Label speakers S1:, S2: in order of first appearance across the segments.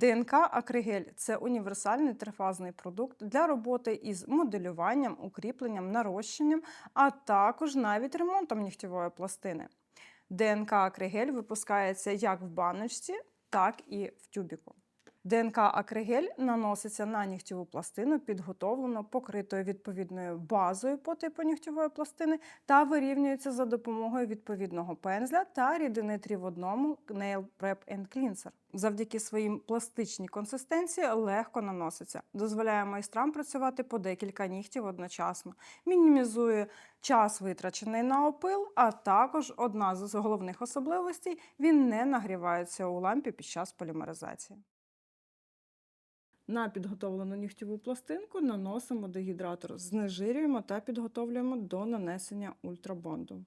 S1: ДНК Акригель це універсальний трифазний продукт для роботи із моделюванням, укріпленням, нарощенням, а також навіть ремонтом нігтєвої пластини. ДНК Акригель випускається як в баночці, так і в тюбіку. ДНК Акригель наноситься на нігтєву пластину, підготовлено, покритою відповідною базою по типу нігтєвої пластини та вирівнюється за допомогою відповідного пензля та рідини 3 в одному Nail Prep and Cleanser. Завдяки своїм пластичній консистенції легко наноситься, дозволяє майстрам працювати по декілька нігтів одночасно, мінімізує час витрачений на опил, а також одна з головних особливостей він не нагрівається у лампі під час полімеризації. На підготовлену нігтєву пластинку наносимо дегідратор, знежирюємо та підготовлюємо до нанесення ультрабонду.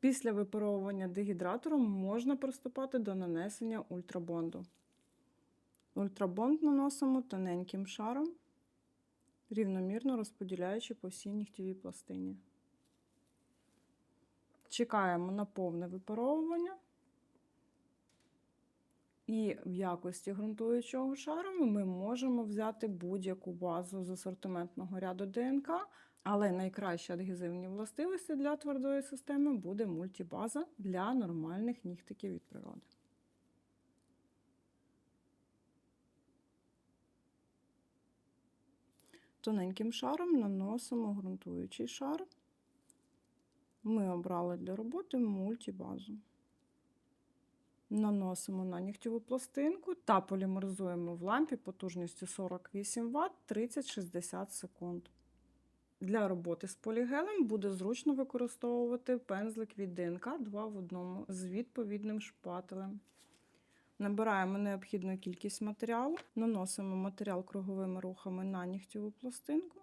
S1: Після випаровування дегідратором можна приступати до нанесення ультрабонду. Ультрабонд наносимо тоненьким шаром, рівномірно розподіляючи по всій нігтєвій пластині. Чекаємо на повне випаровування. І в якості ґрунтуючого шару ми можемо взяти будь-яку базу з асортиментного ряду ДНК, але найкращі адгезивні властивості для твердої системи буде мультибаза для нормальних нігтиків від природи. Тоненьким шаром наносимо ґрунтуючий шар. Ми обрали для роботи мультибазу. Наносимо на нігтєву пластинку та полімеризуємо в лампі потужністю 48 Вт 30-60 секунд. Для роботи з полігелем буде зручно використовувати пензлик від ДНК 2 в 1 з відповідним шпателем. Набираємо необхідну кількість матеріалу, наносимо матеріал круговими рухами на нігтєву пластинку.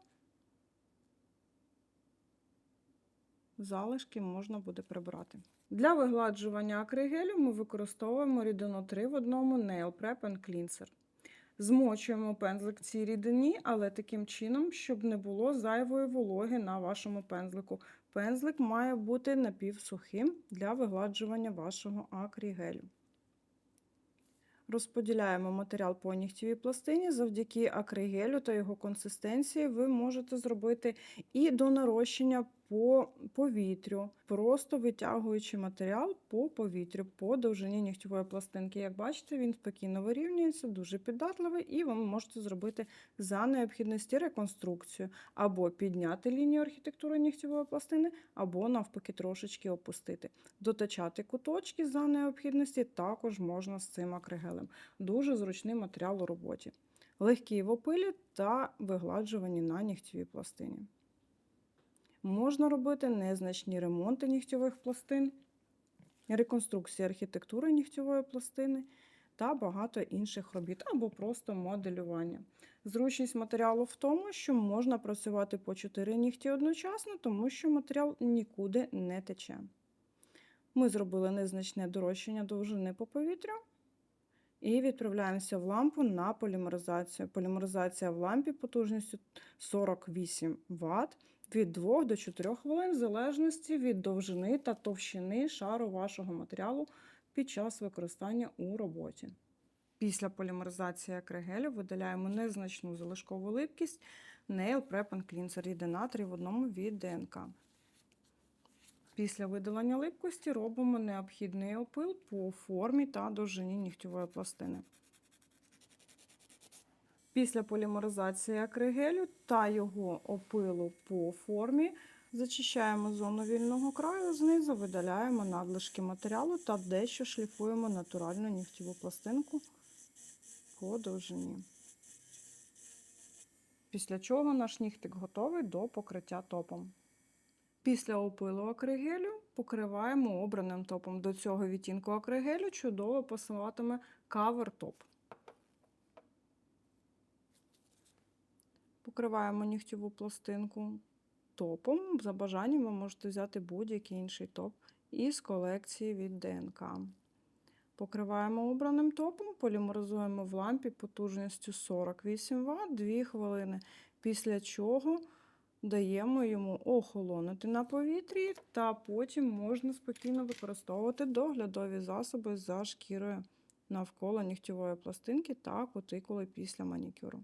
S1: Залишки можна буде прибрати. Для вигладжування акригелю ми використовуємо рідину 3 в одному Nail Prep and Cleanser. Змочуємо пензлик в цій рідині, але таким чином, щоб не було зайвої вологи на вашому пензлику. Пензлик має бути напівсухим для вигладжування вашого акригелю. Розподіляємо матеріал по нігтєвій пластині. Завдяки акригелю та його консистенції ви можете зробити і до нарощення по повітрю, просто витягуючи матеріал по повітрю, по довжині нігтєвої пластинки. Як бачите, він спокійно вирівнюється, дуже піддатливий, і ви можете зробити за необхідності реконструкцію, або підняти лінію архітектури нігтєвої пластини, або навпаки трошечки опустити. Дотачати куточки за необхідності також можна з цим акригелем. Дуже зручний матеріал у роботі. Легкий в опилі та вигладжувані на нігтєвій пластині. Можна робити незначні ремонти нігтєвих пластин, реконструкція архітектури нігтєвої пластини та багато інших робіт, або просто моделювання. Зручність матеріалу в тому, що можна працювати по 4 нігті одночасно, тому що матеріал нікуди не тече. Ми зробили незначне дорощення довжини по повітрю. І відправляємося в лампу на полімеризацію. Полімеризація в лампі потужністю 48 Вт від 2 до 4 хвилин, в залежності від довжини та товщини шару вашого матеріалу під час використання у роботі. Після полімеризації акригелю видаляємо незначну залишкову липкість Nail Prep and Cleanser рідина 3 в одному від ДНК. Після видалення липкості робимо необхідний опил по формі та довжині нігтєвої пластини. Після полімеризації акригелю та його опилу по формі зачищаємо зону вільного краю, знизу видаляємо надлишки матеріалу та дещо шліфуємо натуральну нігтєву пластинку по довжині. Після чого наш нігтик готовий до покриття топом. Після опилу акригелю покриваємо обраним топом. До цього відтінку акригелю чудово пасуватиме кавер-топ. Покриваємо нігтєву пластинку топом. За бажанням ви можете взяти будь-який інший топ із колекції від ДНК. Покриваємо обраним топом, полімеризуємо в лампі потужністю 48 Вт 2 хвилини, після чого даємо йому охолонути на повітрі, та потім можна спокійно використовувати доглядові засоби за шкірою навколо нігтєвої пластинки та кутикули після манікюру.